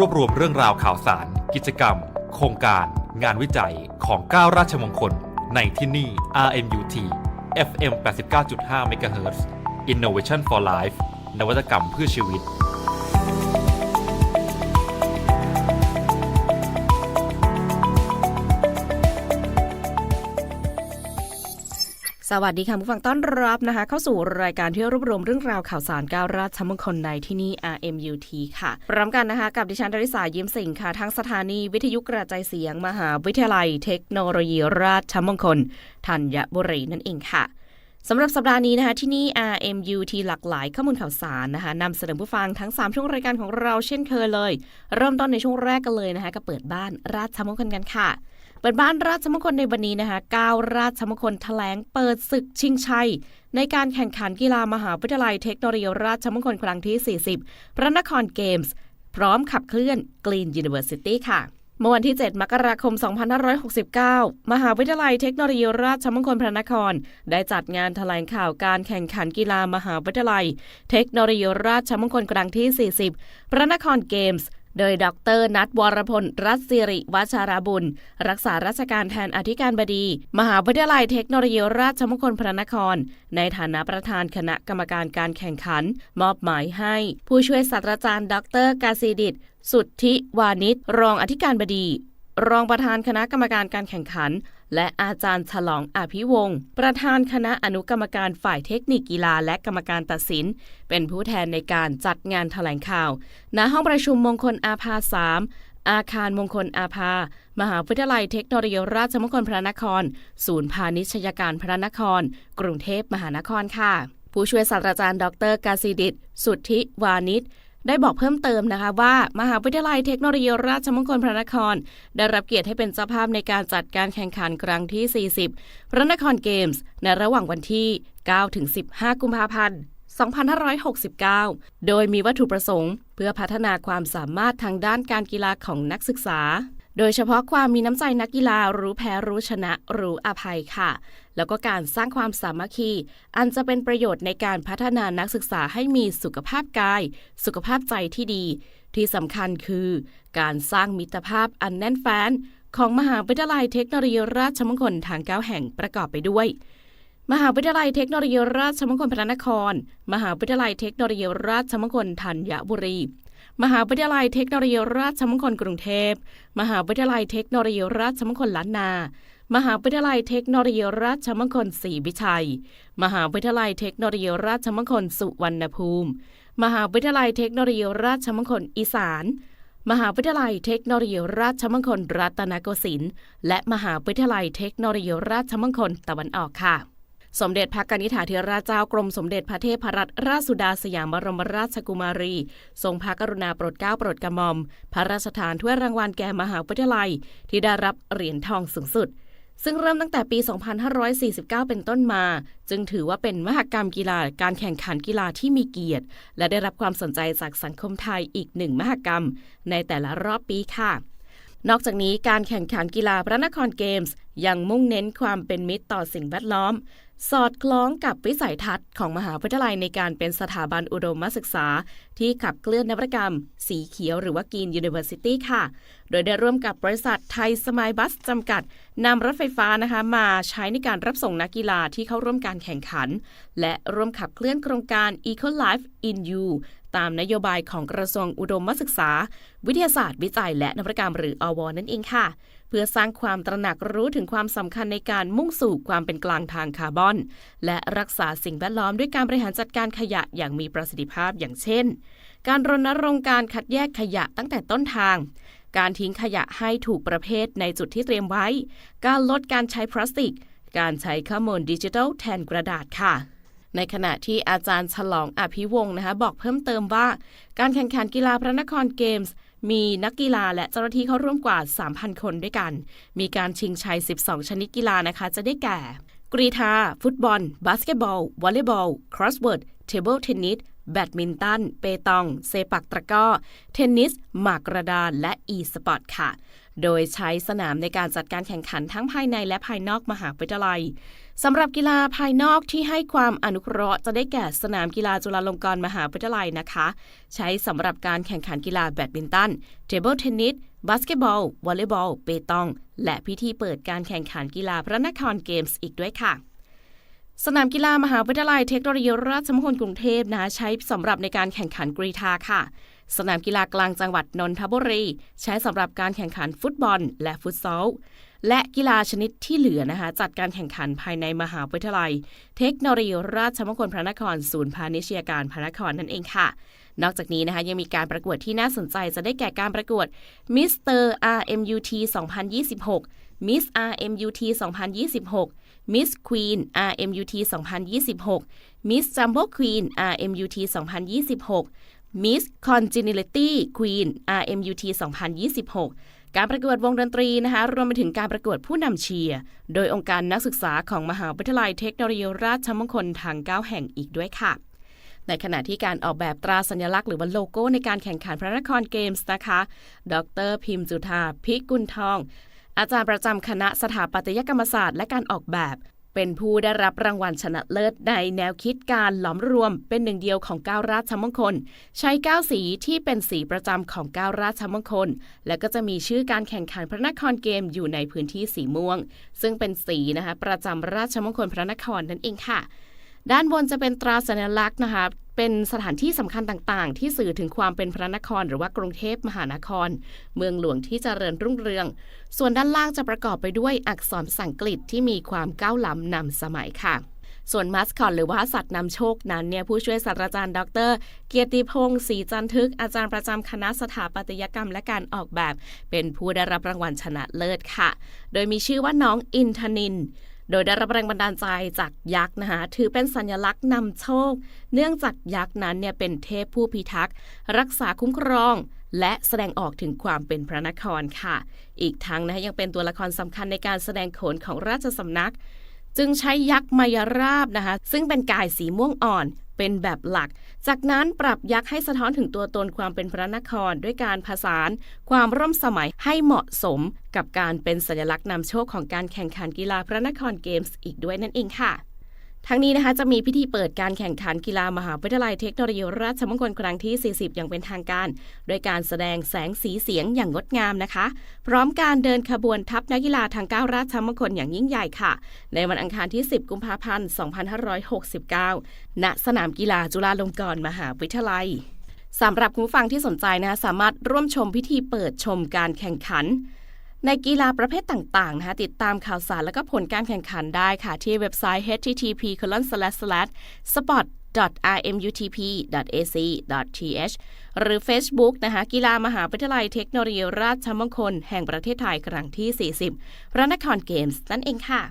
รวบรวมเรื่องราวข่าวสาร กิจกรรม โครงการ งานวิจัยของ 9 ราชมงคล ในที่นี่ RMUT FM 89.5 MHz Innovation for Life นวัตกรรมเพื่อชีวิต สวัสดีค่ะผู้ฟังต้อนรับนะคะ เข้าสู่รายการที่รวบรวมเรื่องราวข่าวสารก้าวราชมงคลในที่นี่ RMUT ค่ะพร้อมกันนะคะ กับดิฉันดริษายิ้มสิงค่ะ ทางสถานีวิทยุกระจายเสียง มหาวิทยาลัยเทคโนโลยีราชมงคลธัญบุรีนั่นเองค่ะ สำหรับสัปดาห์นี้นะคะที่นี่ RMUT หลากหลายข้อมูลข่าวสารนะคะนำเสนอผู้ฟังทั้ง 3 ช่วงรายการของเราเช่นเคยเลย เริ่มต้นในช่วงแรกกันเลยนะคะกับเปิดบ้านราชมงคลกันค่ะ เปิดบ้านราชมงคลในวันนี้นะคะ9ราชมงคลแถลงเปิดศึกชิงชัย ในการแข่งขันกีฬามหาวิทยาลัยเทคโนโลยีราชมงคลครั้งที่ 40 พระนครเกมส์ พร้อมขับเคลื่อน Green University ค่ะ เมื่อวันที่ 7 มกราคม 2569 มหาวิทยาลัยเทคโนโลยีราชมงคลพระนคร ได้จัดงานแถลงข่าวการแข่งขันกีฬามหาวิทยาลัย เทคโนโลยีราชมงคลครั้งที่ 40 พระนครเกมส์ โดยดรนัทวรพล รัศสิริวัชาราบุญ รักษาราชการแทนอธิการบดี มหาวิทยาลัยเทคโนโลยีราชมงคลพระนคร ในฐานะประธานคณะกรรมการการแข่งขัน มอบหมายให้ ผู้ช่วยศาสตราจารย์ ดรกาซีดิตสุทธิวานิชรองอธิการบดี รองประธานคณะกรรมการการแข่งขัน และอาจารย์ฉลองอภิวงศ์ประธานคณะอนุกรรมการฝ่ายเทคนิคกีฬาและกรรมการตัดสิน เป็นผู้แทนในการจัดงานแถลงข่าว ณห้องประชุมมงคลอาภาสามอาคารมงคลอาภา มหาวิทยาลัยเทคโนโลยีราชมงคลพระนคร ศูนย์พาณิชยการพระนคร กรุงเทพมหานครค่ะ ผู้ช่วยศาสตราจารย์ ดร กาซีดิต สุทธิวานิช ได้บอกเพิ่มเติมนะคะว่า มหาวิทยาลัยเทคโนโลยีราชมงคลพระนคร ได้รับเกียรติให้เป็นเจ้าภาพในการจัดการแข่งขันครั้งที่ 40 พระนครเกมส์ ในระหว่างวันที่ 9-15 กุมภาพันธ์ 2569 โดยมีวัตถุประสงค์ เพื่อพัฒนาความสามารถทางด้านการกีฬาของนักศึกษา โดยเฉพาะความมีน้ำใจนักกีฬารู้แพ้รู้ชนะรู้อภัยค่ะ แล้วก็การสร้างความสามัคคี อันจะเป็นประโยชน์ในการพัฒนานักศึกษาให้มีสุขภาพกาย สุขภาพใจที่ดี ที่สำคัญคือ การสร้างมิตรภาพอันแน่นแฟ้นของมหาวิทยาลัยเทคโนโลยีราชมงคลทางเก้าแห่งประกอบไปด้วย มหาวิทยาลัยเทคโนโลยีราชมงคลพระนคร มหาวิทยาลัยเทคโนโลยีราชมงคลธัญบุรี มหาวิทยาลัยเทคโนโลยีราชมงคลกรุงเทพ มหาวิทยาลัยเทคโนโลยีราชมงคลล้านนา มหาวิทยาลัยเทคโนโลยีราชมงคลศรีวิชัย มหาวิทยาลัยเทคโนโลยีราชมงคลสุวรรณภูมิ มหาวิทยาลัยเทคโนโลยีราชมงคลอีสาน มหาวิทยาลัยเทคโนโลยีราชมงคลรัตนโกสินทร์ และมหาวิทยาลัยเทคโนโลยีราชมงคลตะวันออกค่ะ สมเด็จพระกนิษฐาธิราชเจ้ากรมสมเด็จพระเทพรัตนราชสุดาสยามบรมราชกุมารี ทรงพระกรุณาโปรดเกล้าโปรดกระหม่อม พระราชทานถ้วยรางวัลแก่มหาวิทยาลัย ที่ได้รับเหรียญทองสูงสุด ซึ่งเริ่มตั้งแต่ปี 2549 เป็นต้นมา จึงถือว่าเป็นมหกรรมกีฬาการแข่งขันกีฬาที่มีเกียรติ และได้รับความสนใจจากสังคมไทยอีกหนึ่งมหกรรม ในแต่ละรอบปีค่ะ นอกจากนี้การแข่งขันกีฬาพระนครเกมส์ยังมุ่งเน้นความเป็นมิตรต่อสิ่งแวดล้อม สอดคล้องกับวิสัยทัศน์ของมหาวิทยาลัยในการเป็นสถาบันอุดมศึกษา ที่ขับเคลื่อนนวัตกรรม สีเขียวหรือว่ากีน University ค่ะ โดยได้ร่วมกับบริษัทไทยสมายบัสจำกัดนำรถไฟฟ้านะคะมาใช้ในการรับส่งนักกีฬาที่เข้าร่วมการแข่งขัน และร่วมขับเคลื่อนโครงการ Eco Life in You ตามนโยบายของกระทรวงอุดมศึกษา วิทยาศาสตร์วิจัย และนวัตกรรมหรืออวนั่นเองค่ะ เพื่อสร้างความตระหนักรู้ถึงความสำคัญในการมุ่งสู่ความเป็นกลางทางคาร์บอน และรักษาสิ่งแวดล้อมด้วยการบริหารจัดการขยะอย่างมีประสิทธิภาพอย่างเช่น การรณรงค์การคัดแยกขยะตั้งแต่ต้นทางการทิ้งขยะให้ถูกประเภทในจุดที่เตรียมไว้ การลดการใช้พลาสติก การใช้ข้อมูลดิจิทัลแทนกระดาษค่ะ ในขณะที่อาจารย์ฉลองอภิวงศ์นะคะบอกเพิ่มเติมว่า การแข่งขันกีฬาพระนครเกมส์มีนักกีฬาและเจ้าหน้าที่เข้าร่วมกว่า 3,000 คนด้วยกัน มีการชิงชัย 12 ชนิดกีฬานะคะ จะได้แก่ กรีฑาฟุตบอล บาสเกตบอล วอลเลย์บอล ครอสเวิร์ด เทเบิลเทนนิส แบดมินตัน เปตอง เซปักตะก้อ เทนนิส หมากกระดาน และอีสปอร์ตค่ะ โดยใช้สนามในการจัดการแข่งขันทั้งภายในและภายนอกมหาวิทยาลัย สำหรับกีฬาภายนอกที่ให้ความอนุเคราะห์จะได้แก่สนามกีฬาจุฬาลงกรณ์มหาวิทยาลัยนะคะ ใช้สำหรับการแข่งขันกีฬาแบดมินตัน เทเบิลเทนนิส บาสเกตบอล วอลเลย์บอล เปตอง และพิธีเปิดการแข่งขันกีฬาพระนครเกมส์อีกด้วยค่ะสนามกีฬามหาวิทยาลัยเทคโนโลยีราชมงคลกรุงเทพนะใช้สำหรับในการแข่งขันกรีธาค่ะ สนามกีฬากลางจังหวัดนนทบุรี ใช้สำหรับการแข่งขันฟุตบอล และฟุตซอล และกีฬาชนิดที่เหลือนะคะ จัดการแข่งขันภายในมหาวิทยาลัย เทคโนโลยีราชมงคลพระนครศูนย์พาณิชยการพระนครนั่นเองค่ะ นอกจากนี้นะคะยังมีการประกวดที่น่าสนใจจะได้แก่การประกวด Mr. RMUT 2026 Miss RMUT 2026 Miss Queen RMUT 2026 Miss Jumbo Queen RMUT 2026 Miss Congeniality Queen RMUT 2026 การประกวดวงดนตรีนะคะรวมไปถึงการประกวดผู้นำเชียร์โดยองค์การนักศึกษาของมหาวิทยาลัยเทคโนโลยีราชมงคลทาง 9 แห่งอีกด้วยค่ะ ในขณะที่การออกแบบตราสัญลักษณ์หรือว่าโลโก้ในการแข่งขันพระนครเกมส์นะคะ ดรพิมพ์จุธาพิกุลทอง อาจารย์ประจำคณะสถาปัตยกรรมศาสตร์ และการออกแบบ เป็นผู้ได้รับรางวัลชนะเลิศในแนวคิดการหลอมรวมเป็นหนึ่งเดียวของก้าวราชมงคล ใช้ก้าวสีที่เป็นสีประจำของก้าวราชมงคล และก็จะมีชื่อการแข่งขันพระนครเกมอยู่ในพื้นที่สีม่วง ซึ่งเป็นสีนะคะประจำราชมงคลพระนครนั่นเองค่ะ ด้านบนจะเป็นตราสัญลักษณ์นะคะ เป็นสถานที่สำคัญต่างๆ ที่สื่อถึงความเป็นพระนคร หรือว่ากรุงเทพมหานคร เมืองหลวงที่เจริญรุ่งเรือง ส่วนด้านล่างจะประกอบไปด้วยอักษรภาษาอังกฤษที่มีความก้าวล้ำนำสมัยค่ะ ส่วนมัสคอตหรือว่าสัตว์นำโชคนั้นเนี่ยผู้ช่วยศาสตราจารย์ ดร เกียรติพงศ์ศรีจันทึก อาจารย์ประจำคณะสถาปัตยกรรมและการออกแบบ เป็นผู้ได้รับรางวัลชนะเลิศค่ะ โดยมีชื่อว่าน้องอินทนิน โดยได้รับแรงบันดาลใจจากยักษ์นะคะถือเป็นสัญลักษณ์นำโชค เนื่องจากยักษ์นั้นเนี่ยเป็นเทพผู้พิทักษ์ รักษาคุ้มครอง และแสดงออกถึงความเป็นพระนครค่ะ อีกทั้งนะคะยังเป็นตัวละครสำคัญในการแสดงโขนของราชสำนัก จึงใช้ยักษ์มายราบนะคะ ซึ่งเป็นกายสีม่วงอ่อนเป็นแบบหลัก จากนั้นปรับยักษ์ให้สะท้อนถึงตัวตนความเป็นพระนคร ด้วยการผสานความร่วมสมัยให้เหมาะสมกับการเป็นสัญลักษณ์นำโชคของการแข่งขันกีฬาพระนครเกมส์อีกด้วยนั่นเองค่ะ ทั้งนี้นะคะจะมีพิธีเปิดการแข่งขันกีฬามหาวิทยาลัยเทคโนโลยีราชมงคลครั้งที่ 40 อย่างเป็นทางการ โดยการแสดงแสงสีเสียงอย่างงดงามนะคะ พร้อมการเดินขบวนทัพนักกีฬาทางก้าวราชมงคลอย่างยิ่งใหญ่ค่ะ ในวันอังคารที่ 10 กุมภาพันธ์ 2569 ณ สนามกีฬาจุฬาลงกรณ์มหาวิทยาลัยสำหรับคุณผู้ฟังที่สนใจนะคะสามารถร่วมชมพิธีเปิดชมการแข่งขัน ในกีฬาประเภทต่างๆนะคะติดตามข่าวสารและก็ผลการแข่งขันได้ค่ะ ที่เว็บไซต์ http sport rmutp.ac.th หรือ Facebook นะคะกีฬามหาวิทยาลัยเทคโนโลยีราชมงคล แห่งประเทศไทยครั้งที่ 40พระนครเกมส์นั่นเองค่ะ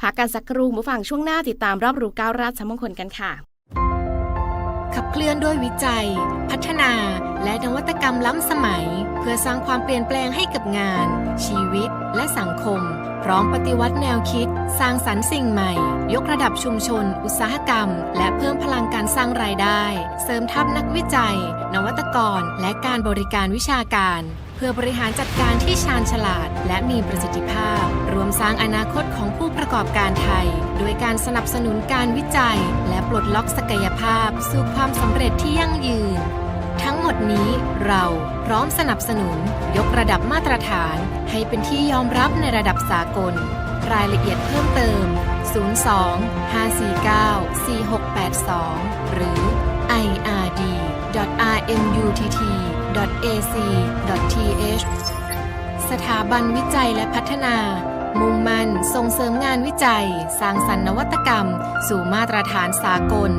พักกันสักครู่ผู้ฟังช่วงหน้าติดตามรอบรู้ก้าวราชมงคลกันค่ะ ขับเคลื่อนด้วยวิจัย พัฒนา และนวัตกรรมล้ำสมัย เพื่อสร้างความเปลี่ยนแปลงให้กับงาน ชีวิต และสังคม พร้อมปฏิวัติแนวคิด สร้างสรรค์สิ่งใหม่ ยกระดับชุมชน อุตสาหกรรม และเพิ่มพลังการสร้างรายได้ เสริมทัพนักวิจัย นวัตกร และการบริการวิชาการ พื่อบริหารจัดการที่ชาญฉลาด และมีประสิทธิภาพ รวมสร้างอนาคตของผู้ประกอบการไทยโดยการสนับสนุนการวิจัย และปลดล็อกศักยภาพ สู่ความสำเร็จที่ยั่งยืน ทั้งหมดนี้เราพร้อมสนับสนุน ยกระดับมาตรฐาน ให้เป็นที่ยอมรับในระดับสากล รายละเอียดเพิ่มเติม 02 549 4682 หรือ ird.rmutt ird.rmutt.ac.th สถาบันวิจัยและพัฒนา มุ่งมั่นส่งเสริมงานวิจัย สร้างสรรค์นวัตกรรม สู่มาตรฐานสากล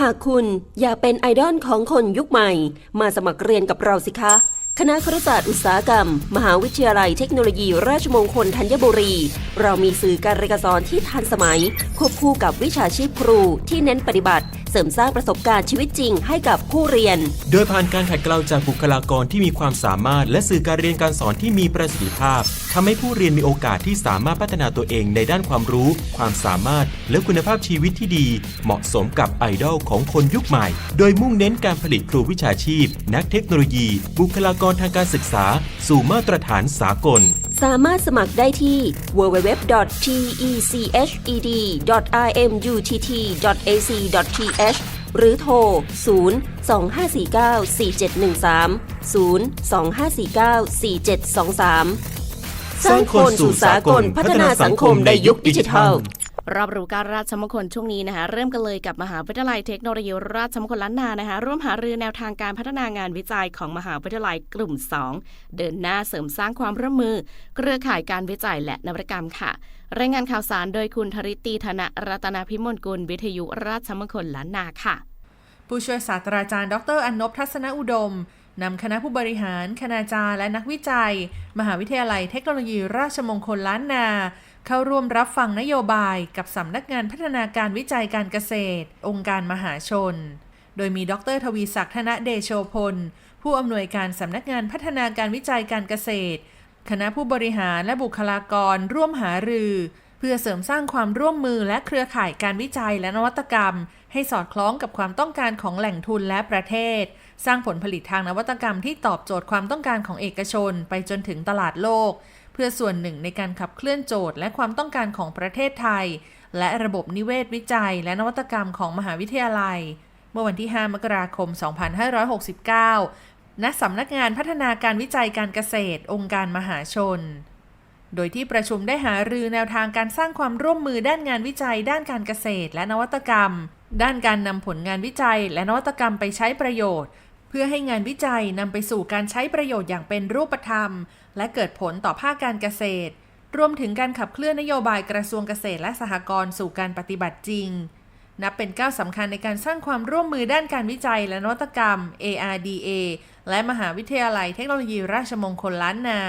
หากคุณอยากเป็นไอดอลของคนยุคใหม่ มาสมัครเรียนกับเราสิคะ คณะครุศาสตร์อุตสาหกรรม มหาวิทยาลัยเทคโนโลยีราชมงคลธัญบุรี เรามีสื่อการเรียนการสอนที่ทันสมัย ควบคู่กับวิชาชีพครูที่เน้นปฏิบัติเสริมสร้างประสบการณ์ชีวิตจริงให้กับผู้เรียน โดยผ่านการขัดเกลาจากบุคลากรที่มีความสามารถ และสื่อการเรียนการสอนที่มีประสิทธิภาพทำให้ผู้เรียนมีโอกาสที่สามารถพัฒนาตัวเองในด้านความรู้ ความสามารถ และคุณภาพชีวิตที่ดี เหมาะสมกับไอดอลของคนยุคใหม่ โดยมุ่งเน้นการผลิตครูวิชาชีพ นักเทคโนโลยี บุคลากรทางการศึกษา สู่มาตรฐานสากล สามารถสมัครได้ที่ www.teched.imu.tt.ac.th หรือโทร 0 2549 4713 0 2549 4723 สร้างคนสู่สากลพัฒนาสังคมในยุคดิจิทัล รอบรู้การราชมงคลช่วงนี้นะคะ เริ่มกันเลยกับมหาวิทยาลัยเทคโนโลยีราชมงคลล้านนานะคะ ร่วมหารือแนวทางการพัฒนางานวิจัยของมหาวิทยาลัยกลุ่ม 2 เดินหน้าเสริมสร้างความร่วมมือ เครือข่ายการวิจัยและนวัตกรรมค่ะ รายงานข่าวสารโดยคุณธริตีธนรัตนาพิมลกุล วิทยุราชมงคลล้านนาค่ะ ผู้ช่วยศาสตราจารย์ ดรอนนบทัศนอุดมนำคณะผู้บริหาร คณาจารย์ และนักวิจัย มหาวิทยาลัยเทคโนโลยีราชมงคลล้านนา เข้าร่วมรับฟังนโยบายกับสำนักงานพัฒนาการวิจัยการเกษตร องค์การมหาชน โดยมีดรทวีศักดิ์ธนเดโชพล ผู้อำนวยการสำนักงานพัฒนาการวิจัยการเกษตร คณะผู้บริหารและบุคลากรร่วมหารือ เพื่อเสริมสร้างความร่วมมือและเครือข่ายการวิจัยและนวัตกรรม ให้สอดคล้องกับความต้องการของแหล่งทุนและประเทศ สร้างผลผลิตทางนวัตกรรมที่ตอบโจทย์ความต้องการของเอกชน ไปจนถึงตลาดโลก เพื่อส่วนหนึ่งในการขับเคลื่อนโจทย์และความต้องการของประเทศไทย และระบบนิเวศวิจัย และนวัตกรรมของมหาวิทยาลัย เมื่อวันที่ 5 มกราคม 2569 ณ สำนักงานพัฒนาการวิจัยการเกษตร องค์การมหาชน โดยที่ประชุมได้หารือแนวทางการสร้างความร่วมมือด้านงานวิจัย ด้านการเกษตร และนวัตกรรม ด้านการนำผลงานวิจัย และนวัตกรรมไปใช้ประโยชน์ พื่อให้งานวิจัยนำไปสู่การใช้ประโยชน์อย่างเป็นรูปธรรม และเกิดผลต่อภาคการเกษตร รวมถึงการขับเคลื่อนนโยบายกระทรวงเกษตรและสหกรณ์สู่การปฏิบัติจริง นับเป็นก้าวสำคัญในการสร้างความร่วมมือด้านการวิจัยและนวัตกรรม ARDA และมหาวิทยาลัยเทคโนโลยีราชมงคลล้านนา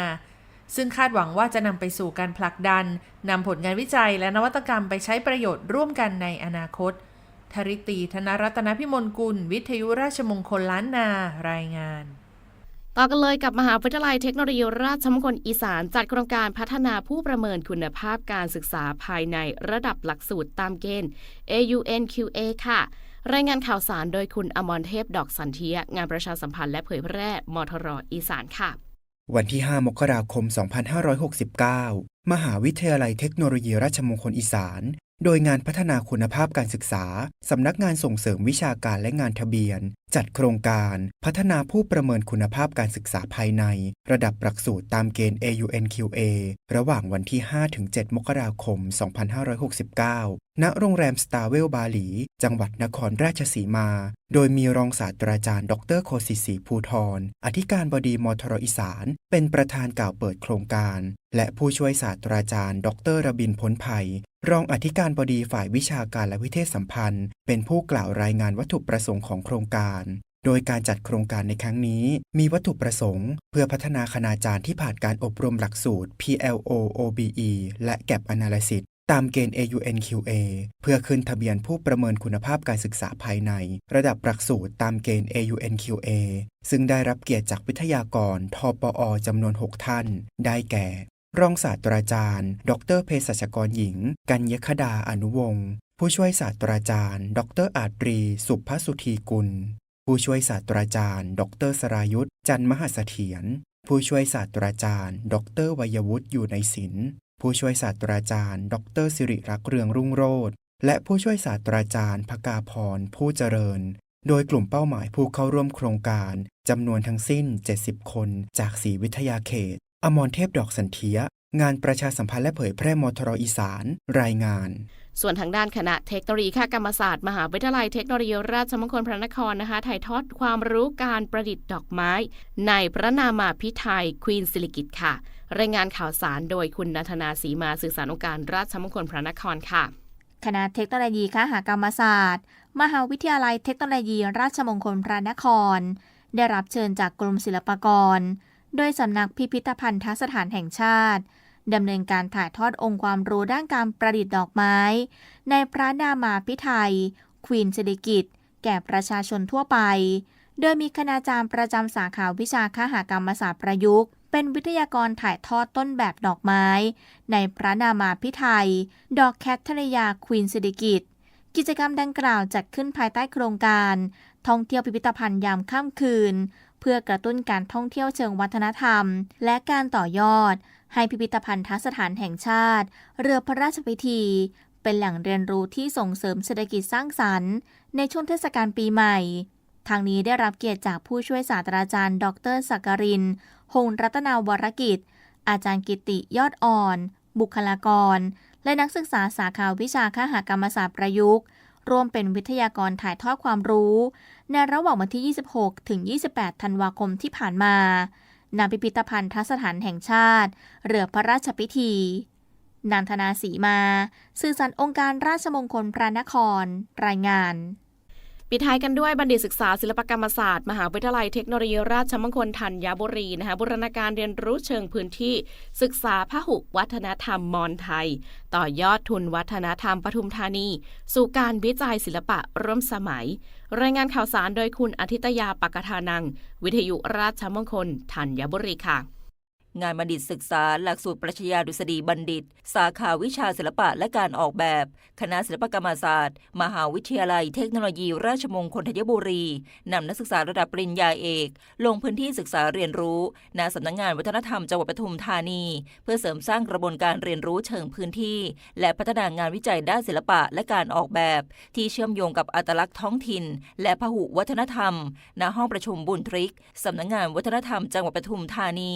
ซึ่งคาดหวังว่าจะนำไปสู่การผลักดันนำผลงานวิจัยและนวัตกรรมไปใช้ประโยชน์ร่วมกันในอนาคต ธริตีธนรัตนพิมลกุล วิทยุราชมงคลล้านนา รายงานต่อกันเลยกับมหาวิทยาลัยเทคโนโลยีราชมงคลอีสานจัดโครงการพัฒนาผู้ประเมินคุณภาพการศึกษาภายในระดับหลักสูตรตามเกณฑ์ AUNQA ค่ะ รายงานข่าวสารโดยคุณอมรเทพดอกสันเทีย งานประชาสัมพันธ์และเผยแพร่มทรอีสานค่ะ วันที่ 5 มกราคม 2569 มหาวิทยาลัยเทคโนโลยีราชมงคลอีสาน โดยงานพัฒนาคุณภาพการศึกษา สำนักงานส่งเสริมวิชาการและงานทะเบียนจัดโครงการพัฒนาผู้ประเมินคุณภาพการศึกษาภายใน ระดับหลักสูตรตามเกณฑ์ AUNQA ระหว่างวันที่ 5-7 มกราคม 2569 ณ โรงแรมสตาร์เวลบาหลี จังหวัดนครราชสีมา โดยมีรองศาสตราจารย์ ดรโคสิสีภูทรอธิการบดีมทรอีสาน เป็นประธานกล่าวเปิดโครงการ และผู้ช่วยศาสตราจารย์ ดรระบินพ้นภัยรองอธิการบดีฝ่ายวิชาการและวิเทศสัมพันธ์ เป็นผู้กล่าวรายงานวัตถุประสงค์ของโครงการโดยการจัดโครงการในครั้งนี้ มีวัตถุประสงค์ เพื่อพัฒนาคณาจารย์ที่ผ่านการอบรมหลักสูตร PLO OBE และ Gap Analysis ตามเกณฑ์ AUNQA เพื่อขึ้นทะเบียนผู้ประเมินคุณภาพการศึกษาภายใน ระดับหลักสูตรตามเกณฑ์ AUNQA ซึ่งได้รับเกียรติจากวิทยากรทปอจำนวน 6 ท่าน ได้แก่ รองศาสตราจารย์ ดรเภสัชกรหญิง กัญญคดาอนุวงศ์ผู้ช่วยศาสตราจารย์ ดรอาตรี สุภสุธีกุล ผู้ช่วยศาสตราจารย์ ดรสรายุทธจันมหาเสถียรผู้ช่วยศาสตราจารย์ ดรวัยวุฒิอยู่ในศิลป์ผู้ช่วยศาสตราจารย์ ดรสิริรักษ์เรืองรุ่งโรจน์และผู้ช่วยศาสตราจารย์พกาพรผู้เจริญ โดยกลุ่มเป้าหมายผู้เข้าร่วมโครงการจำนวนทั้งสิ้น 70 คนจากสีวิทยาเขต อมรเทพดอกสันเทีย งานประชาสัมพันธ์และเผยแพร่มทรอีสาน รายงาน ส่วนทางด้านคณะเทคโนโลยีค่ากรรมศาสตร์ มหาวิทยาลัยเทคโนโลยีราชมงคลพระนครนะคะ ถ่ายทอดความรู้การประดิษฐ์ดอกไม้ ในพระนามาพิไทยควีนสิริกิตค่ะ รายงานข่าวสารโดยคุณนันทนาสีมาสื่อสารองค์การราชมงคลพระนครค่ะ คณะเทคโนโลยีคหกรรมศาสตร์ มหาวิทยาลัยเทคโนโลยีราชมงคลพระนคร ได้รับเชิญจากกรมศิลปากร โดยสำนักพิพิธภัณฑสถานแห่งชาติ ดำเนินการถ่ายทอดองค์ความรู้ด้านการประดิษฐ์ดอกไม้ ในพระนามาพิไทยควีนเศรษฐกิจแก่ประชาชนทั่วไป โดยมีคณาจารย์ประจำสาขาวิชาคหกรรมศาสตร์ประยุกต์ เป็นวิทยากรถ่ายทอดต้นแบบดอกไม้ ในพระนามาพิไทยดอกแคทเธอรียาควีนเศรษฐกิจกิจกรรมดังกล่าวจัดขึ้นภายใต้โครงการ ท่องเที่ยวพิพิธภัณฑ์ยามค่ำคืน เพื่อกระตุ้นการท่องเที่ยวเชิงวัฒนธรรม และการต่อยอด ให้พิพิธภัณฑสถานแห่งชาติ เรือพระราชพิธี เป็นแหล่งเรียนรู้ที่ส่งเสริมเศรษฐกิจสร้างสรรค์ ในช่วงเทศกาลปีใหม่ ทางนี้ได้รับเกียรติจากผู้ช่วยศาสตราจารย์ ดรสักกริน หงรัตนาวรกิจ อาจารย์กิติยอดอ่อน บุคลากร และนักศึกษาสาขาวิชาคหกรรมศาสตร์ประยุกต์ร่วมเป็นวิทยากรถ่ายทอดความรู้ ในระหว่างวันที่ 26 ถึง 28 ธันวาคมที่ผ่านมา ณพิพิธภัณฑสถานแห่งชาติ เรือพระราชพิธี นันทนาสีมา สื่อสารองค์การราชมงคลพระนคร รายงานปิดท้ายกันด้วยบัณฑิตศึกษาศิลปกรรมศาสตร์ มหาวิทยาลัยเทคโนโลยีราชมงคลธัญบุรีนะคะบูรณาการเรียนรู้เชิงพื้นที่ ศึกษาพหุวัฒนธรรมมอนไทย ต่อยอดทุนวัฒนธรรมปทุมธานี สู่การวิจัยศิลปะร่วมสมัย รายงานข่าวสารโดยคุณอาทิตยาปกทานัง วิทยุราชมงคลธัญบุรีค่ะ งานบัณฑิตศึกษา หลักสูตรปรัชญาดุษฎีบัณฑิต สาขาวิชาศิลปะและการออกแบบ คณะศิลปกรรมศาสตร์ มหาวิทยาลัยเทคโนโลยี ราชมงคลธัญบุรีนำนักศึกษาระดับปริญญาเอก ลงพื้นที่ศึกษาเรียนรู้ณสำนักงานวัฒนธรรมจังหวัดปทุมธานี เพื่อเสริมสร้างกระบวนการเรียนรู้เชิงพื้นที่ และพัฒนางานวิจัยด้านศิลปะและการออกแบบ ที่เชื่อมโยงกับอัตลักษณ์ท้องถิ่น และพหุวัฒนธรรม ณห้องประชุมบุญทริกสำนักงานวัฒนธรรมจังหวัดปทุมธานี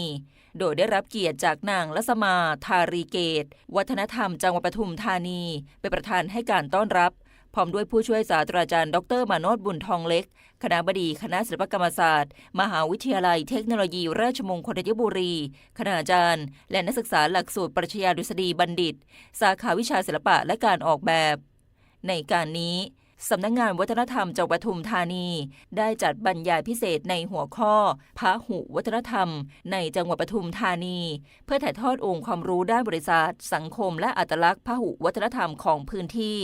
โดยได้รับเกียรติจากนางลัสมาทารีเกต วัฒนธรรมจังหวัดปทุมธานี เป็นประธานให้การต้อนรับ พร้อมด้วยผู้ช่วยศาสตราจารย์ ดรมาโนดบุญทองเล็ก คณะบดีคณะศิลปกรรมศาสตร์ มหาวิทยาลัยเทคโนโลยี ราชมงคลธัญบุรี คณาจารย์ และนักศึกษาหลักสูตรปรัชญาดุษฎีบัณฑิต สาขาวิชาศิลปะและการออกแบบ ในการนี้ สำนักงงานวัฒนธรรมจังหวัดปทุมธานี ได้จัดบรรยายพิเศษในหัวข้อพาหุวัฒนธรรม ในจังหวัดปทุมธานี เพื่อถ่ายทอดองค์ความรู้ด้านบริษัทสังคม และอัตลักษณ์พหุวัฒนธรรมของพื้นที่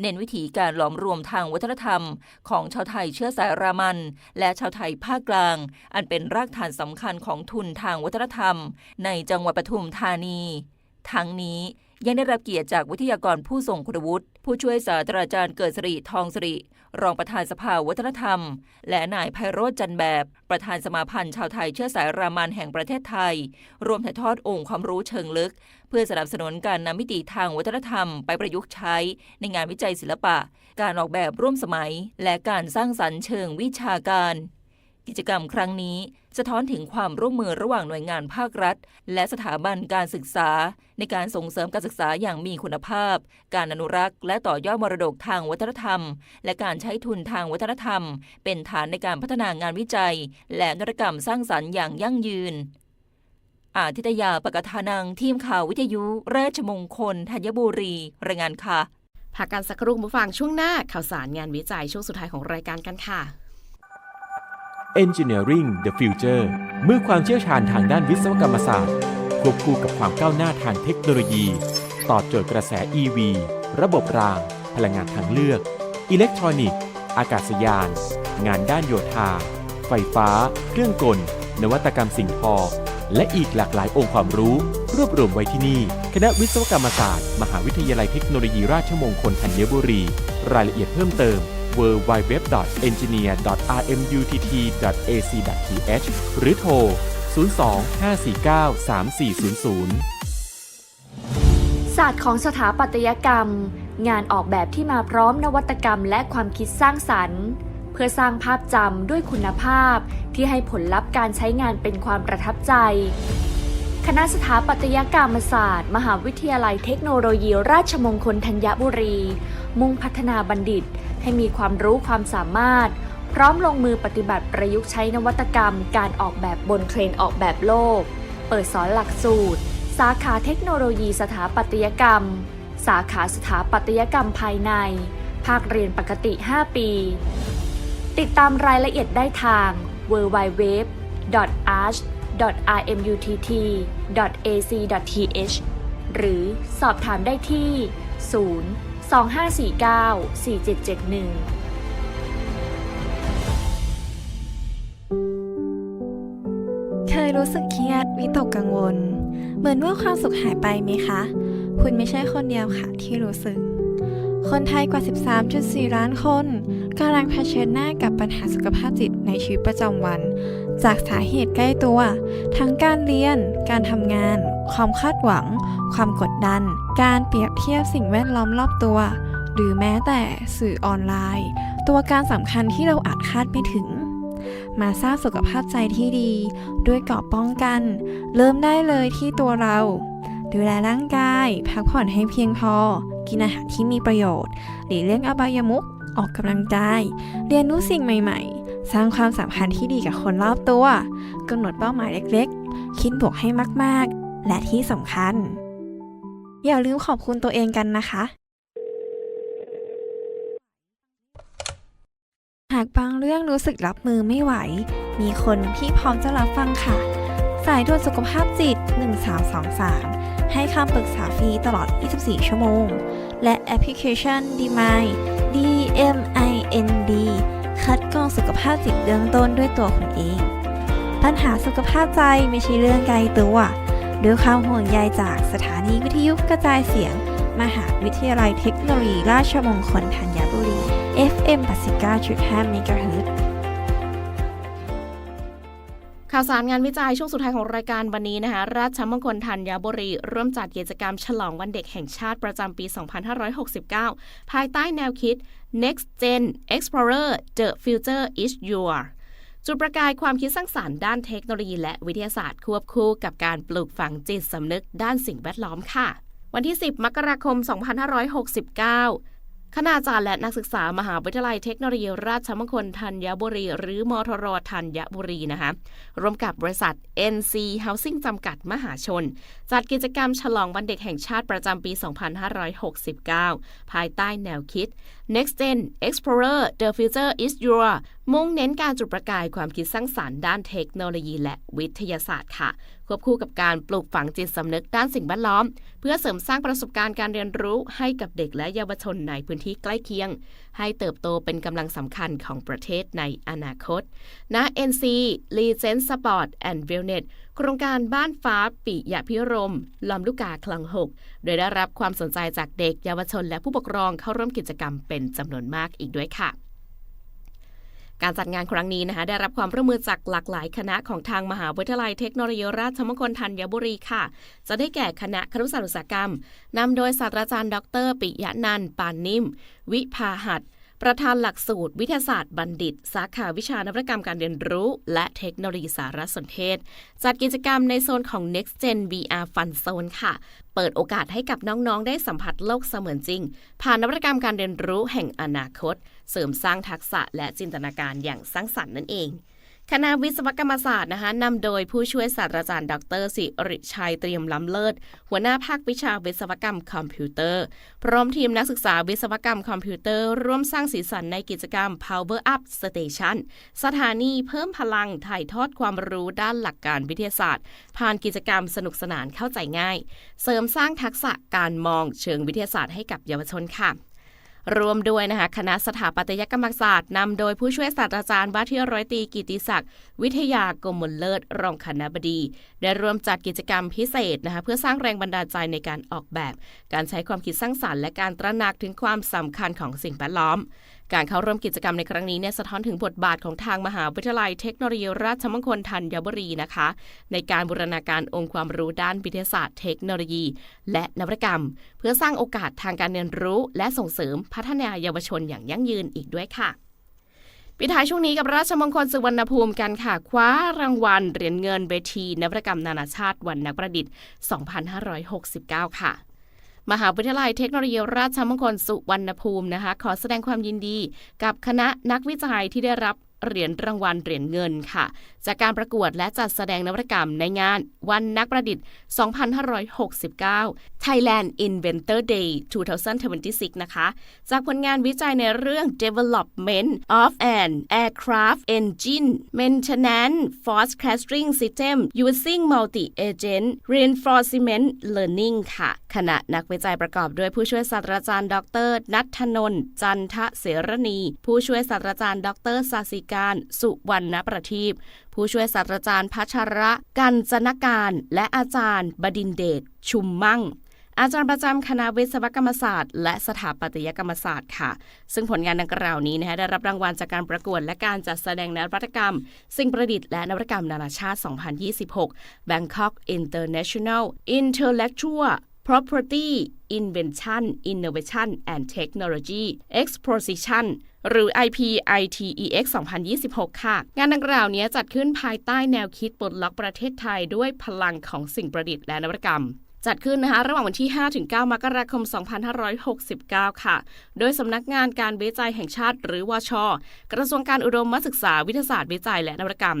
เน้นวิถีการหลอมรวมทางวัฒนธรรม ของชาวไทยเชื้อสายรามัน และชาวไทยภาคกลาง อันเป็นรากฐานสำคัญของทุนทางวัฒนธรรม ในจังหวัดปทุมธานี ทั้งนี้ ยังได้รับเกียรติจากวิทยากรผู้ทรงคุณวุฒิผู้ช่วยศาสตราจารย์เกิดสิริทองสิริ รองประธานสภาวัฒนธรรม และนายไพโรจน์จันแบบ ประธานสมาพันธ์ชาวไทยเชื้อสายรามันแห่งประเทศไทย รวมถ่ายทอดองค์ความรู้เชิงลึก เพื่อสนับสนุนการนำมิติทางวัฒนธรรมไปประยุกต์ใช้ ในงานวิจัยศิลปะ การออกแบบร่วมสมัย และการสร้างสรรค์เชิงวิชาการ กิจกรรมครั้งนี้สะท้อนถึงความร่วมมือระหว่างหน่วยงานภาครัฐ และสถาบันการศึกษา ในการส่งเสริมการศึกษาอย่างมีคุณภาพ การอนุรักษ์ และต่อยอดมรดกทางวัฒนธรรม และการใช้ทุนทางวัฒนธรรม เป็นฐานในการพัฒนางานวิจัย และนวัตกรรมสร้างสรรค์อย่างยั่งยืน อาทิตยาปกทานังทีมข่าววิทยุ ราชมงคลธัญบุรีรายงานค่ะพักกันสักครู่มาฟังช่วงหน้าข่าวสารงานวิจัยช่วงสุดท้ายของรายการกันค่ะ Engineering the Future เมื่อความเชี่ยวชาญทางด้านวิศวกรรมศาสตร์ ควบคู่กับความก้าวหน้าทางเทคโนโลยี ตอบโจทย์กระแส EV ระบบราง พลังงานทางเลือก อิเล็กทรอนิกส์ อากาศยาน งานด้านโยธา ไฟฟ้า เครื่องกล นวัตกรรมสิ่งทอ และอีกหลากหลายองค์ความรู้ รวบรวมไว้ที่นี่ คณะวิศวกรรมศาสตร์ มหาวิทยาลัยเทคโนโลยีราชมงคลธัญบุรี รายละเอียดเพิ่มเติม www.engineer.rmutt.ac.th หรือโทร 02-549-3400 ศาสตร์ของสถาปัตยกรรม งานออกแบบที่มาพร้อมนวัตกรรมและความคิดสร้างสรรค์ เพื่อสร้างภาพจำด้วยคุณภาพ ที่ให้ผลลัพธ์การใช้งานเป็นความประทับใจคณะสถาปัตยกรรมศาสตร์ มหาวิทยาลัยเทคโนโลยีราชมงคลธัญบุรี มุ่งพัฒนาบัณฑิต ให้มีความรู้ความสามารถ พร้อมลงมือปฏิบัติประยุกต์ใช้นวัตกรรม การออกแบบบนเทรนออกแบบโลก เปิดสอนหลักสูตร สาขาเทคโนโลยีสถาปัตยกรรม สาขาสถาปัตยกรรมภายใน ภาคเรียนปกติ 5 ปี ติดตามรายละเอียดได้ทาง www.arch.rmutt.ac.th หรือสอบถามได้ที่ 0 เคยรู้สึกเครียดวิตกกังวล เหมือนว่าความสุขหายไปไหมคะ คุณไม่ใช่คนเดียวค่ะที่รู้สึก คนไทยกว่า 13.4 ล้านคนกำลังเผชิญหน้ากับปัญหาสุขภาพจิตในชีวิตประจำวัน จากสาเหตุใกล้ตัว ทั้งการเรียน การทำงาน ความคาดหวัง ความกดดัน การเปรียบเทียบสิ่งแวดล้อมรอบตัว หรือแม้แต่สื่อออนไลน์ ตัวการสำคัญที่เราอาจคาดไม่ถึง มาสร้างสุขภาพใจที่ดี ด้วยเกราะป้องกัน เริ่มได้เลยที่ตัวเรา ดูแลร่างกาย พักผ่อนให้เพียงพอ กินอาหารที่มีประโยชน์ หลีกเลี่ยงอบายมุขออกกำลังกาย เรียนรู้สิ่งใหม่ๆ สร้างความสัมพันธ์ที่ดีกับคนรอบตัวกำหนดเป้าหมายเล็กๆ คิดบวกให้มากๆ และที่สำคัญ อย่าลืมขอบคุณตัวเองกันนะคะ หากบางเรื่องรู้สึกรับมือไม่ไหว มีคนที่พร้อมจะรับฟังค่ะ สายด่วนสุขภาพจิต 1323 ให้คำปรึกษาฟรีตลอด 24 ชั่วโมง และแอปพลิเคชัน DMind DMIND คัดกรองสุขภาพจิตเบื้องต้นด้วยตัวคุณเอง ปัญหาสุขภาพใจไม่ใช่เรื่องไกลตัว ด้วยความห่วงใยจากสถานีวิทยุกระจายเสียง มหาวิทยาลัยเทคโนโลยีราชมงคลธัญบุรี FM 89.5 MHz ข่าวสารงานวิจัยช่วงสุดท้ายของรายการวันนี้นะคะราชมงคลธัญบุรีร่วมจัดกิจกรรมฉลองวันเด็กแห่งชาติประจำปี 2569 ภายใต้แนวคิด Next Gen Explorer The Future is Yours จุดประกายความคิดสร้างสารรค์ด้านเทคโนโลยีและวิทยาศาสตร์ควบคู่กับการปลูกฝังจิตสำนึกด้านสิ่งแวดล้อมค่ะ วันที่ 10 มกราคม 2569 คณาจารย์และนักศึกษามหาวิทยาลัยเทคโนโลยีราชมงคลธัญบุรี หรือมทรธัญบุรีนะคะร่วมกับบริษัท NC Housing จำกัดมหาชน จัดกิจกรรมฉลองวันเด็กแห่งชาติประจำปี 2569 ภายใต้แนวคิด Next Gen Explorer The Future is Your มุ่งเน้นการจุดประกายความคิดสร้างสารรค์ด้านเทคโนโลยีและวิทยาศาสตร์ค่ะ ควบคู่กับการปลูกฝังจิตสำนึกด้านสิ่งแวดล้อม เพื่อเสริมสร้างประสบการณ์การเรียนรู้ให้กับเด็กและเยาวชนในพื้นที่ใกล้เคียงให้เติบโตเป็นกำลังสำคัญของประเทศในอนาคตณ NC Legend Sport and Wellness โครงการบ้านฟ้าปิยพิรมลำลูกกาคลังหกโดยได้รับความสนใจจากเด็กเยาวชนและผู้ปกครองเข้าร่วมกิจกรรมเป็นจำนวนมากอีกด้วยค่ะ การจัดงานครั้งนี้นะคะได้รับความร่วมมือจากหลากหลายคณะของทางมหาวิทยาลัยเทคโนโลยีราชมงคลธัญบุรีค่ะ จะได้แก่คณะครุศาสตร์อุตสาหกรรมนำโดยศาสตราจารย์ ดร ปิยะนันท์ปานนิ่ม วิภาหัด ประธานหลักสูตรวิทยาศาสตร์บัณฑิต สาขาวิชานวัตกรรมการเรียนรู้ และเทคโนโลยีสารสนเทศ จัดกิจกรรมในโซนของ Next Gen VR Fun Zone ค่ะ เปิดโอกาสให้กับน้องๆ ได้สัมผัสโลกเสมือนจริง ผ่านนวัตกรรมการเรียนรู้แห่งอนาคต เสริมสร้างทักษะและจินตนาการอย่างสร้างสรรค์นั่นเอง คณะวิศวกรรมศาสตร์นะคะนำโดยผู้ช่วยศาสตราจารย์ ดรสิริชัยเตรียมล้ำเลิศ หัวหน้าภาควิชาวิศวกรรมคอมพิวเตอร์ พร้อมทีมนักศึกษาวิศวกรรมคอมพิวเตอร์ ร่วมสร้างสีสันในกิจกรรม Power Up Station สถานีเพิ่มพลังถ่ายทอดความรู้ด้านหลักการวิทยาศาสตร์ ผ่านกิจกรรมสนุกสนานเข้าใจง่าย เสริมสร้างทักษะการมองเชิงวิทยาศาสตร์ให้กับเยาวชนค่ะ รวมด้วยนะคะคณะสถาปัตยกรรมศาสตร์นำโดยผู้ช่วยศาสตราจารย์ว่าที่ร้อยตีกิติศักดิ์วิทยากมลเลิศรองคณบดี ได้ร่วมจัดกิจกรรมพิเศษนะคะเพื่อสร้างแรงบันดาลใจในการออกแบบ การใช้ความคิดสร้างสรรค์และการตระหนักถึงความสำคัญของสิ่งแวดล้อม การเข้าร่วมกิจกรรมในครั้งนี้เนี่ยสะท้อนถึงบทบาทของทางมหาวิทยาลัยเทคโนโลยีราชมงคลธัญบุรีนะคะ ในการบูรณาการองค์ความรู้ด้านวิทยาศาสตร์เทคโนโลยี และนวัตกรรม เพื่อสร้างโอกาสทางการเรียนรู้ และส่งเสริมพัฒนาเยาวชนอย่างยั่งยืนอีกด้วยค่ะปิดท้ายช่วงนี้กับราชมงคลสุวรรณภูมิกันค่ะ คว้ารางวัลเหรียญเงินเวทีนวัตกรรมนานาชาติวันนักประดิษฐ์ 2569 ค่ะ มหาวิทยาลัยเทคโนโลยีราชมงคลสุวรรณภูมินะคะ ขอแสดงความยินดีกับคณะนักวิจัยที่ได้รับ เหรียญรางวัลเหรียญเงินค่ะ จากการประกวดและจัดแสดงนวัตกรรมในงานวันนักประดิษฐ์ 2569 Thailand Inventor Day 2026 นะคะ จากผลงานวิจัยในเรื่อง Development of an Aircraft Engine Maintenance Forecasting System Using Multi-Agent Reinforcement Learning ค่ะ คณะนักวิจัยประกอบด้วยผู้ช่วยศาสตราจารย์ ดร นัทนนท์จันทเสรณี ผู้ช่วยศาสตราจารย์ ดรสาสิการ สุวรรณประทีปผู้ช่วยศาสตราจารย์พัชระกันจนการ และอาจารย์บดินเดชชุมมั่งอาจารย์ประจำคณะวิศวกรรมศาสตร์ และสถาปัตยกรรมศาสตร์ค่ะ ซึ่งผลงานดังกล่าวนี้นะคะได้รับรางวัลจากการประกวดและการจัดแสดงนวัตกรรม สิ่งประดิษฐ์และนวัตกรรมนานาชาติ 2026 Bangkok International Intellectual Property Invention Innovation and Technology Exposition หรือ IPITEX 2026 ค่ะ งานดังกล่าวนี้จัดขึ้นภายใต้แนวคิดปลดล็อกประเทศไทยด้วยพลังของสิ่งประดิษฐ์และนวัตกรรม จัดขึ้นนะคะระหว่างวันที่ 5-9 มกราคม 2569 ค่ะ โดยสำนักงานการวิจัยแห่งชาติหรือวช กระทรวงการอุดมศึกษาวิทยาศาสตร์วิจัยและนวัตกรรม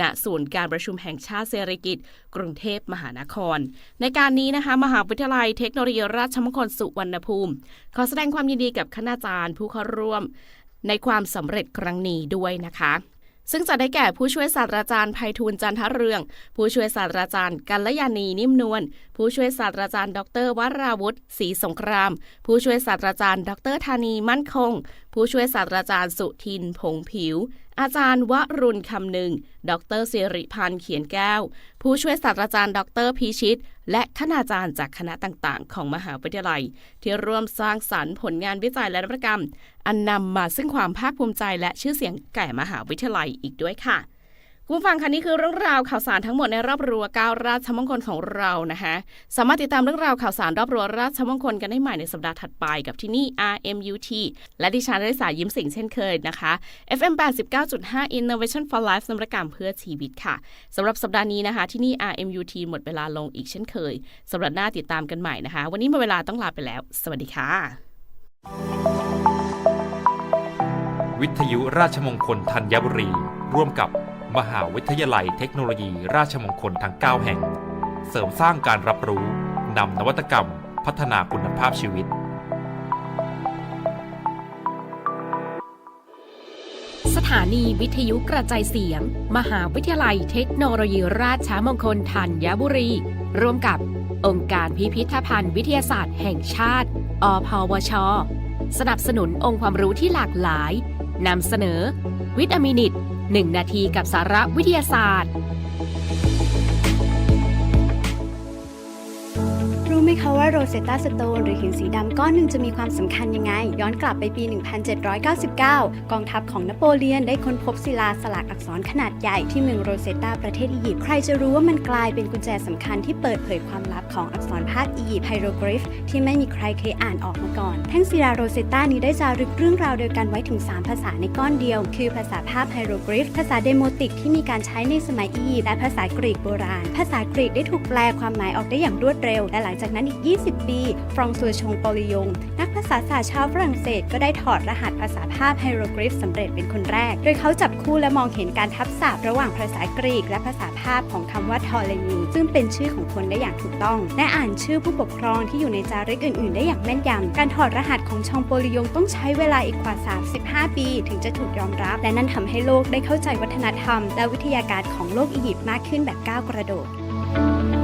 ณ ศูนย์การประชุมแห่งชาติเศรษฐกิจ กรุงเทพมหานคร ในการนี้นะคะมหาวิทยาลัยเทคโนโลยีราชมงคลสุวรรณภูมิ ขอแสดงความยินดีกับคณาจารย์ผู้เข้าร่วม ในความสำเร็จครั้งนี้ด้วยนะคะ ซึ่งจะได้แก่ผู้ช่วยศาสตราจารย์ไพฑูรย์จันทเรือง ผู้ช่วยศาสตราจารย์กัลยาณีนิ่มนวล ผู้ช่วยศาสตราจารย์ดรวราวุฒิศรีสงคราม ผู้ช่วยศาสตราจารย์ ดรธานีมั่นคง ผู้ช่วยศาสตราจารย์สุทิน ผงผิวอาจารย์วรุณคำหนึ่ง ดรสิริพันธ์เขียนแก้ว ผู้ช่วยศาสตราจารย์ ดรพิชิต และคณาจารย์จากคณะต่างๆ ของมหาวิทยาลัย ที่ร่วมสร้างสรรค์ผลงานวิจัยและนวัตกรรม อันนำมาซึ่งความภาคภูมิใจและชื่อเสียงแก่มหาวิทยาลัยอีกด้วยค่ะ ผู้ฟังคะนี่คือเรื่องราวข่าวสารทั้งหมดในรอบรัวก้าวราชมงคลของเรานะคะสามารถติดตามเรื่องราวข่าวสารรอบรัวราชมงคลกันได้ใหม่ในสัปดาห์ถัดไปกับที่นี่ RMUT และดิฉันได้สายยิ้มสิงเช่นเคยนะคะ FM 89.5 Innovation for Life นวัตกรรมเพื่อชีวิตค่ะสำหรับสัปดาห์นี้นะคะที่นี่ RMUT หมดเวลาลงอีกเช่นเคยสำหรับหน้าติดตามกันใหม่นะคะ วันนี้หมดเวลาต้องลาไปแล้ว สวัสดีค่ะ วิทยุราชมงคลธัญบุรี ร่วมกับ มหาวิทยาลัยเทคโนโลยีราชมงคลทั้ง 9 แห่ง เสริมสร้างการรับรู้นำนวัตกรรม พัฒนาคุณภาพชีวิต สถานีวิทยุกระจายเสียง มหาวิทยาลัยเทคโนโลยีราชมงคลธัญบุรี ร่วมกับองค์การพิพิธภัณฑ์วิทยาศาสตร์แห่งชาติ อพวช สนับสนุนองค์ความรู้ที่หลากหลายนำเสนอ วิตามินิต 1 นาทีกับสาระวิทยาศาสตร์ ไหมคะว่าโรเซตตาสโตนหรือหินสีดำก้อนหนึ่งจะมีความสำคัญยังไง ย้อนกลับไปปี 1799 กองทัพของนโปเลียนได้ค้นพบศิลาสลักอักษรขนาดใหญ่ที่เมืองโรเซตตาประเทศอียิปต์ใครจะรู้ว่ามันกลายเป็นกุญแจสำคัญที่เปิดเผยความลับของอักษรภาคอียิปต์ไฮโรกริฟที่ไม่มีใครเคยอ่านออกมาก่อน แท่งศิลาโรเซตตานี้ได้จารึกเรื่องราวเดียวกันไว้ถึง 3 ภาษาในก้อนเดียว คือภาษาภาพไฮโรกริฟภาษาเดโมติกที่มีการใช้ในสมัยอียิปต์และภาษากรีกโบราณ ภาษากรีกได้ถูกแปลความหมายออกได้อย่างรวดเร็วและหลังจากนั้นอีก 20 ปี ฟรองซัวชงปอลิยง นักภาษาศาสตร์ชาวฝรั่งเศส ก็ได้ถอดรหัสภาษาภาพไฮโรกริฟสำเร็จเป็นคนแรก โดยเขาจับคู่และมองเห็นการทับศัพท์ระหว่างภาษากรีก และภาษาภาพของคำว่าทอเลมีซึ่งเป็นชื่อของคนได้อย่างถูกต้อง และอ่านชื่อผู้ปกครองที่อยู่ในจารึกอื่น ๆ ได้อย่างแม่นยำการถอดรหัสของชองโปลิยงต้องใช้เวลาอีกกว่า 35 ปี ถึงจะถูกยอมรับ และนั่นทำให้โลกได้เข้าใจวัฒนธรรม และวิทยาการของโลกอียิปต์มากขึ้นแบบก้าวกระโดด